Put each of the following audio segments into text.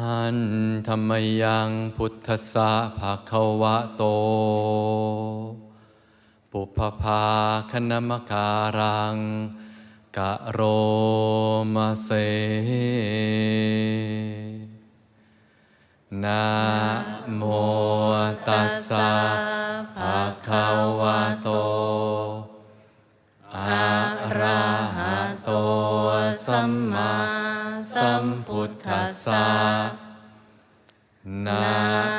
หันธรรมยังพุทธสะภะคะวะโต ปุพพาคณมการัง กะโรมาเซนะโมตัสสะภะคะวะโต สะนา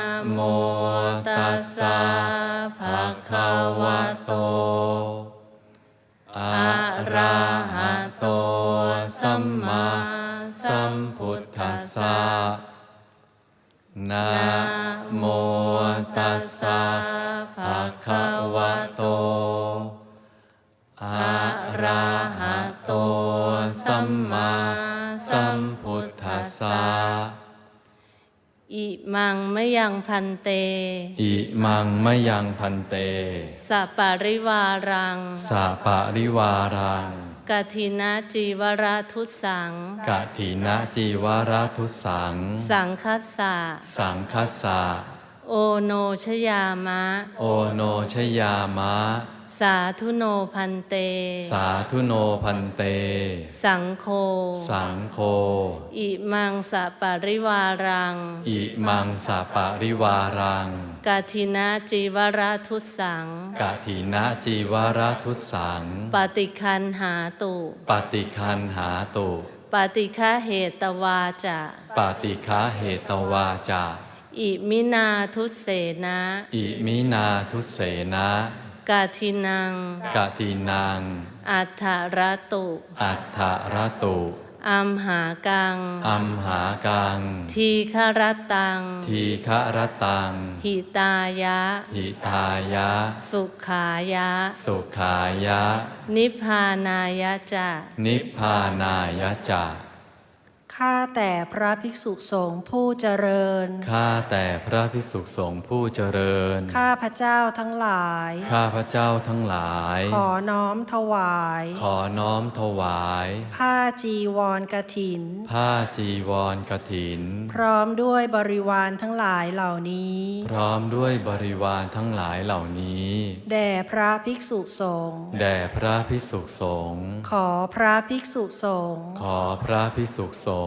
เต อิมังมะยังพันเต สัปปาริวารัง สาปะริวารังกทินะจีวราทุสัง กะถีนะจีวรทุสัง สังคัสสะ สังคัสสะ โอโนชยามะ โอโนชยามะ สาธุโนพันเต สาธุโนพันเต สังโฆ สังโฆ อิมังสัปปาริวารัง อิมังสาปะริวารังกทินะจีวราทุสังกะถีนะจีวรทุสัง ปฏิคันหาตุ ปฏิคันหาตุ ปฏิฆาเหตวาจะ ปฏิคาเหตวาจาอิมินาทุเสนะ อิมินาทุเสนะ กาทินัง กะทีนางอัฏฐรตุ อัฏฐรตุอัมหากัง อัมหากัง ทีฆรตัง ทีฆรตัง หิตายะ หิตายะ สุขายะ สุขายะ นิพพานายะจะ นิพพานายะจา ข้าแต่พระภิกษุสงฆ์ผู้เจริญ ข้าแต่พระภิกษุสงฆ์ผู้เจริญ ข้าพระเจ้าทั้งหลาย ข้าพระเจ้าทั้งหลาย ขอน้อมถวาย ขอน้อมถวาย ผ้าจีวรกถิน ผ้าจีวรกถิน พร้อมด้วยบริวารทั้งหลายเหล่านี้ พร้อมด้วยบริวารทั้งหลายเหล่านี้ แด่พระภิกษุสงฆ์ แด่พระภิกษุสงฆ์ ขอพระภิกษุสงฆ์ ขอพระภิกษุสงฆ์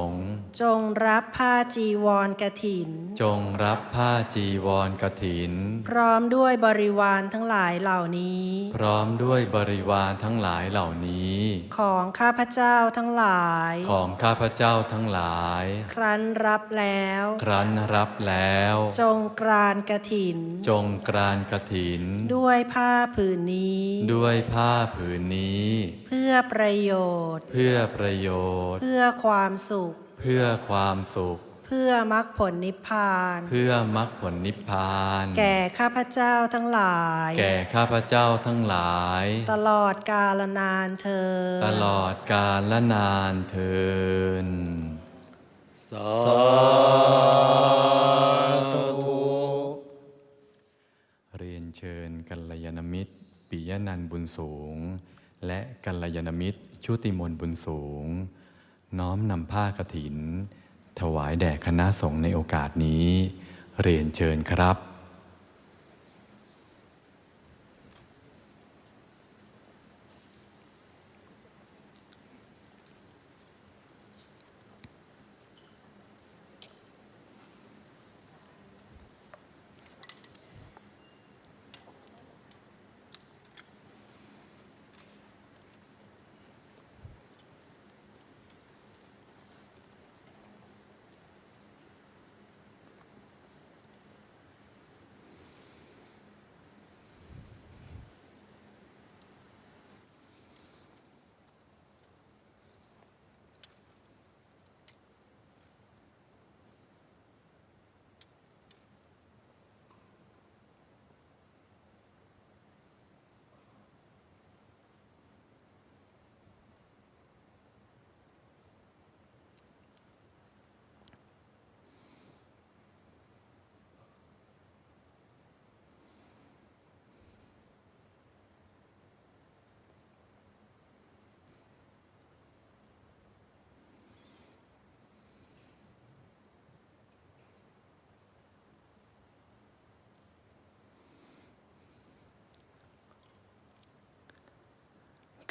จงรับผ้าจีวรกถิน จงรับผ้าจีวรกถิน พร้อมด้วยบริวารทั้งหลายเหล่านี้ พร้อมด้วยบริวารทั้งหลายเหล่านี้ ของข้าพเจ้าทั้งหลาย ของข้าพเจ้าทั้งหลาย ครั้นรับแล้ว ครั้นรับแล้ว จงกรานกถิน จงกรานกถิน ด้วยผ้าผืนนี้ ด้วยผ้าผืนนี้ เพื่อประโยชน์ เพื่อประโยชน์ เพื่อความสุข เพื่อความสุข เพื่อมรรคผลนิพพาน เพื่อมรรคผลนิพพาน แก่ข้าพเจ้าทั้งหลาย แก่ข้าพเจ้าทั้งหลาย ตลอดกาลนานเธอญตลอดกาลและนานเทินสาธุเรียนเชิญกัลยาณมิตรปิยนันท์บุญสูง และกัลยาณมิตรชุติมนต์บุญสูง น้อมนำผ้ากรถิน ถวายแด่คณะสงฆ์ในโอกาสนี้ เรียนเชิญครับ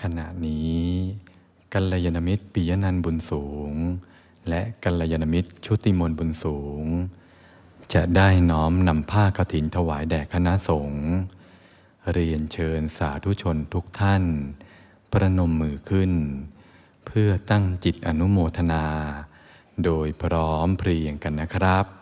ขณะนี้กัลยาณมิตรปิยนันบุญสูง และกัลยาณมิตรชุติมนบุญสูง จะได้น้อมนำผ้ากฐินถวายแด่คณะสงฆ์เรียนเชิญสาธุชนทุกท่าน ประนมมือขึ้น เพื่อตั้งจิตอนุโมทนา โดยพร้อมเพรียงกันนะครับ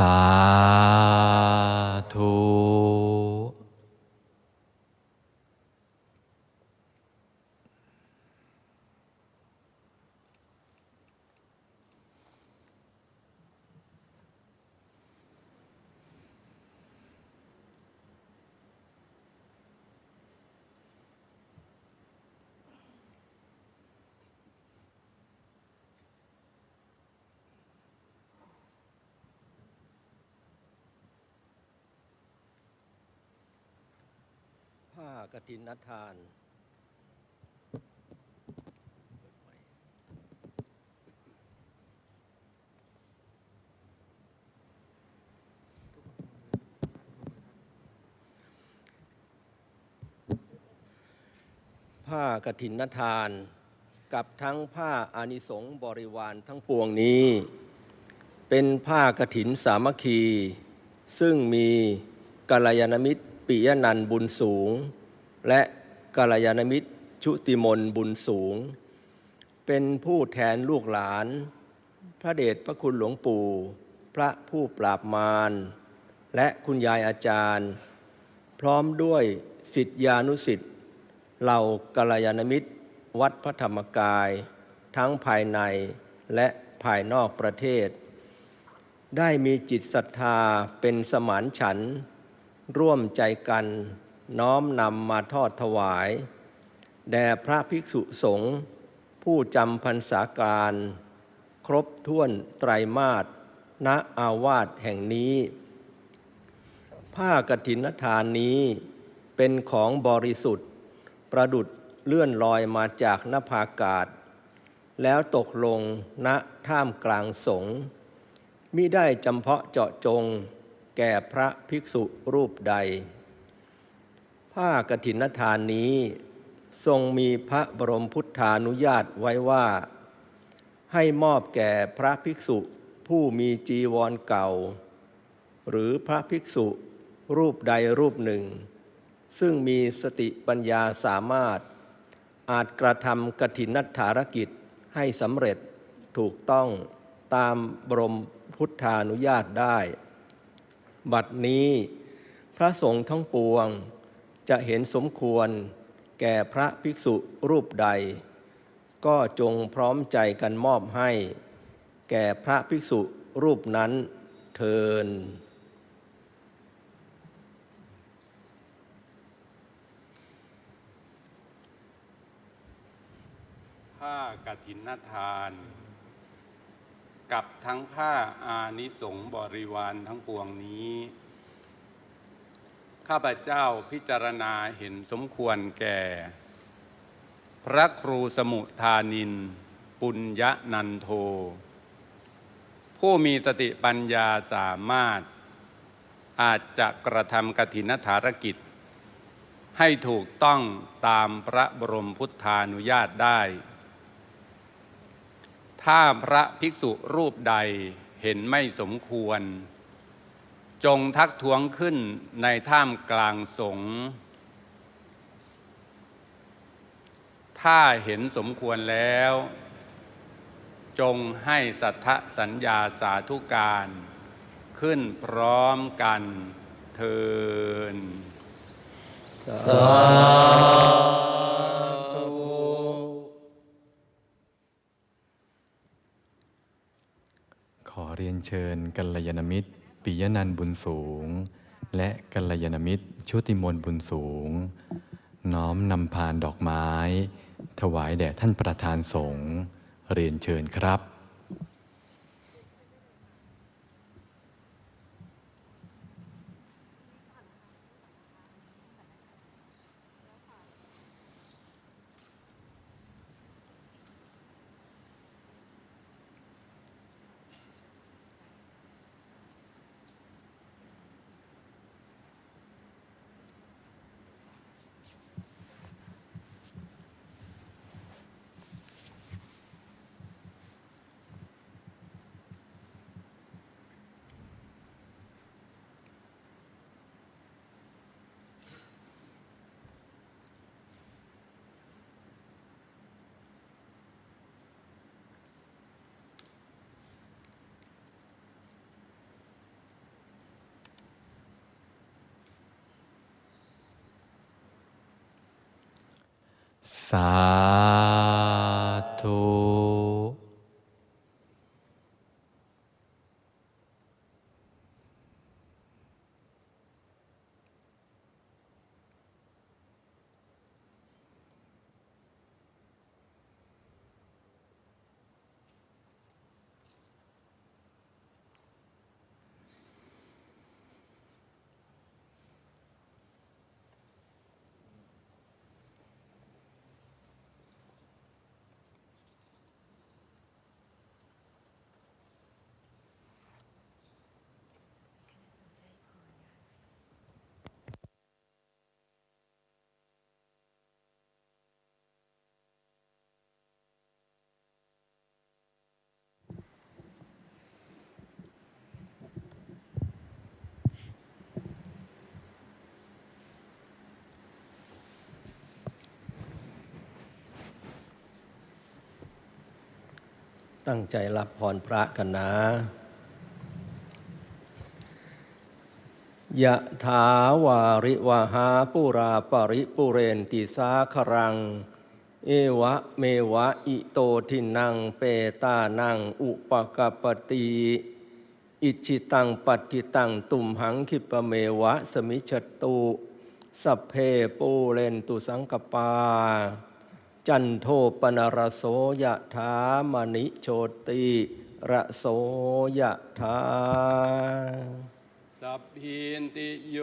สา กฐินนัทาน ผ้ากฐินนทาน กับทั้งผ้าอานิสงส์บริวารทั้งปวงนี้ เป็นผ้ากฐินสามัคคี ซึ่งมีกัลยาณมิตรปิยนันบุญสูง และกัลยาณมิตรชุติมนบุญสูง เป็นผู้แทนลูกหลาน พระเดชพระคุณหลวงปู่ พระผู้ปราบมารและคุณยายอาจารย์ พร้อมด้วยสิทธิานุสิทธิ์เหล่ากัลยาณมิตร วัดพระธรรมกาย ทั้งภายในและภายนอกประเทศ ได้มีจิตศรัทธาเป็นสมานฉัน ร่วมใจกัน น้อมนำมาทอดถวาย แด่พระภิกษุสงฆ์ผู้จำพรรษาการ ครบถ้วนไตรมาสณอาวาสแห่งนี้ ผ้ากฐินทานนี้เป็นของบริสุทธิ์ ประดุดเลื่อนลอยมาจากนภาอากาศ แล้วตกลงณท่ามกลางสงฆ์มิได้จำเพาะเจาะจง แก่พระภิกษุรูปใด ผ้ากฐินทานนี้ ทรงมีพระบรมพุทธานุญาตไว้ว่า ให้มอบแก่พระภิกษุผู้มีจีวรเก่า หรือพระภิกษุรูปใดรูปหนึ่ง ซึ่งมีสติปัญญาสามารถ อาจกระทำกฐินนัฐารกิจให้สำเร็จถูกต้องตามบรมพุทธานุญาตได้ บัดนี้พระสงฆ์ทั้งปวง จะเห็นสมควรแก่พระภิกษุรูปใด ก็จงพร้อมใจกันมอบให้ แก่พระภิกษุรูปนั้นเทินผ้ากฐินทาน กับทั้งผ้าอานิสงบริวารทั้งปวงนี้ ข้าพเจ้าพิจารณาเห็นสมควรแก่ พระครูสมุทานิน ปุญญนันโท ผู้มีสติปัญญาสามารถ อาจจะกระทำกฐินธารกิจ ให้ถูกต้องตามพระบรมพุทธานุญาตได้ ถ้าพระภิกษุรูปใดเห็นไม่สมควร จงทักท้วงขึ้นในท่ามกลางสงฆ์ถ้าเห็นสมควรแล้ว จงให้สัทธสัญญาสาธุการ ขึ้นพร้อมกันเทินสขอเรียนเชิญกัลยาณมิตร ปิยนันบุญสูง และกัลยาณมิตรชุติมนบุญสูง น้อมนำพานดอกไม้ ถวายแด่ท่านประธานสงฆ์เรียนเชิญครับาธุ ตั้งใจรับพรพระกันนะยะถาวาริวหาปุราปริปุเรนติสาครัง เอวะเมวะอิโตทินังเปตานังอุปกปปติอิจิตังปัตติตังตุมหังคิปะเมวะสมิจจตุ สัพเพปูเรนตุสังกปา จันโทปนรโสยะถามณิโชติระโสยะถาสัพพินติโย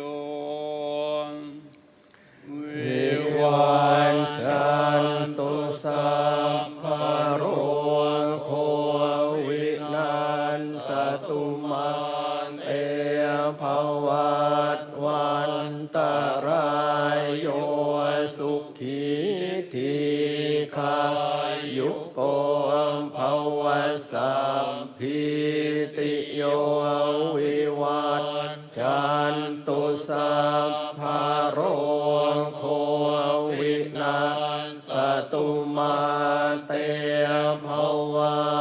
วิวันจันตุ สัมพิติโยวิวัตจันตุสัพพะโรโควินาสตุมาเตภวา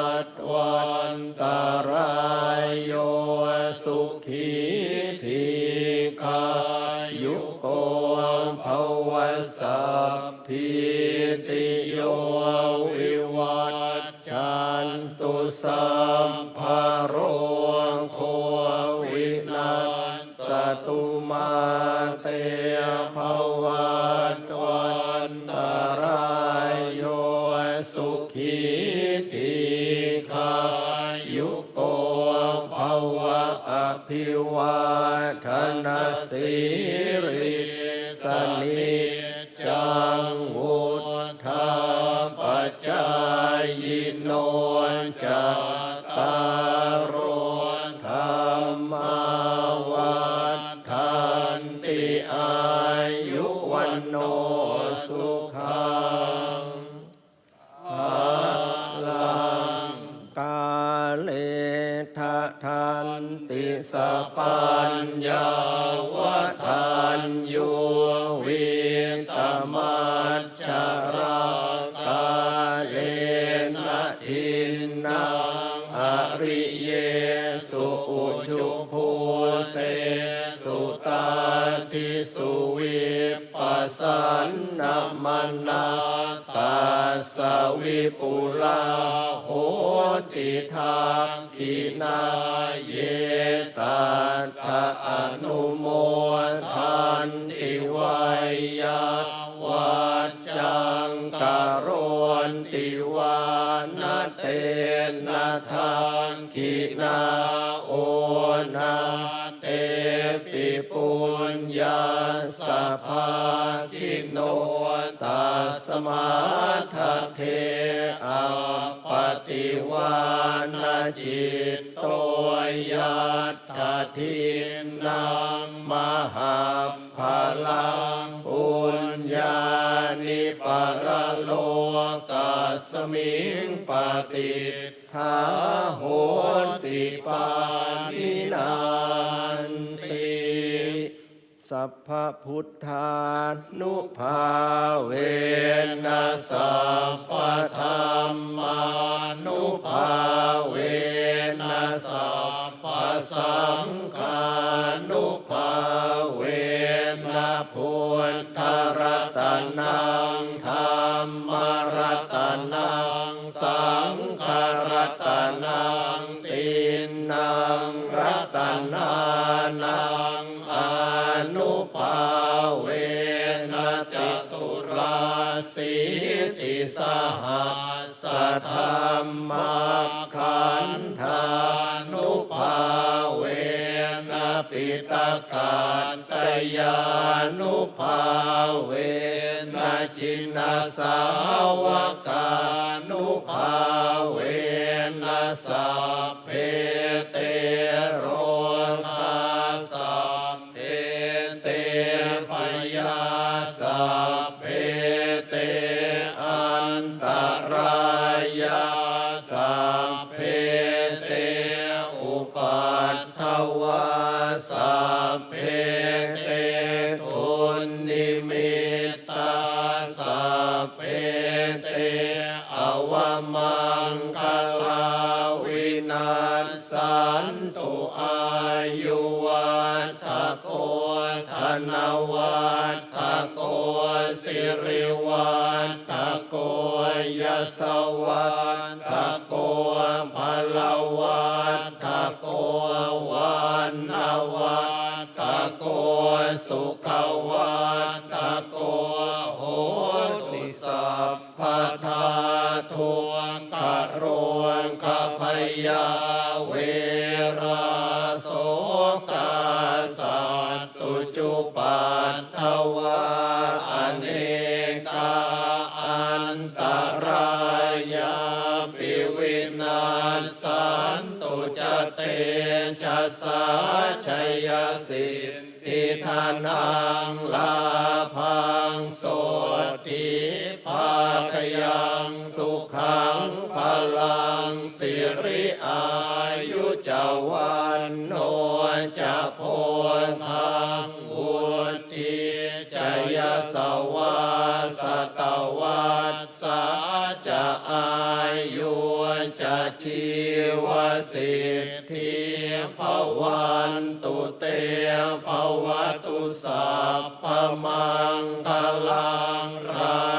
น นังอริเยสุอุชุภูเตสุตาทิสุวิปัสสนนมนาตาสวิปุลาโหติทาคินาเยตาทะอนุโมทันติ นาเตนะทังคินาโอนาเตปิปุญญาสภาคิโนตัสมาทเทอปฏิวานาจิตโตยัตถทินังมหาภาลังปุญญานิปรโล สมิงปฏิขาโหติปานินานติสัพพพุทธานุภาเวนะสสัพพธรรมานุภาเว ตการตยานุภาเวนะชินาสาวกานุภาเวนะสัพเพเต สันตุอายุวัฏโกธนวัฏโกสิริวัฏโกยสวัฏโกพลวัฏโกวันวัฏโกสุขวัฏ ยาเวราโสกาสัตตุจุปัตถวาอเนกาอันตรายาปิวินาสันตุจเตชะสาชัยสิทธิธานังลาพังโสติภาคยังสุขังพลัง ริอายุจวันโนจะโพธังวุติจยสวาสตวัสสาจะอายุจะชีวสิทธิภวันตุเตภวตุสัพพมังคลังรัก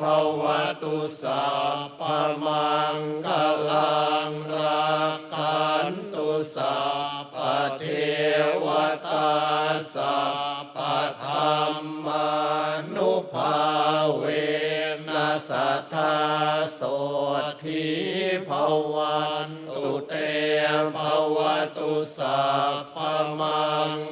ภวตุสัพพมังคลังรักขันตุสัพพเทวตาสัพพธรรมานุภาเวนัสทธาโสทิภวันตุเตภวตุสัพพมัง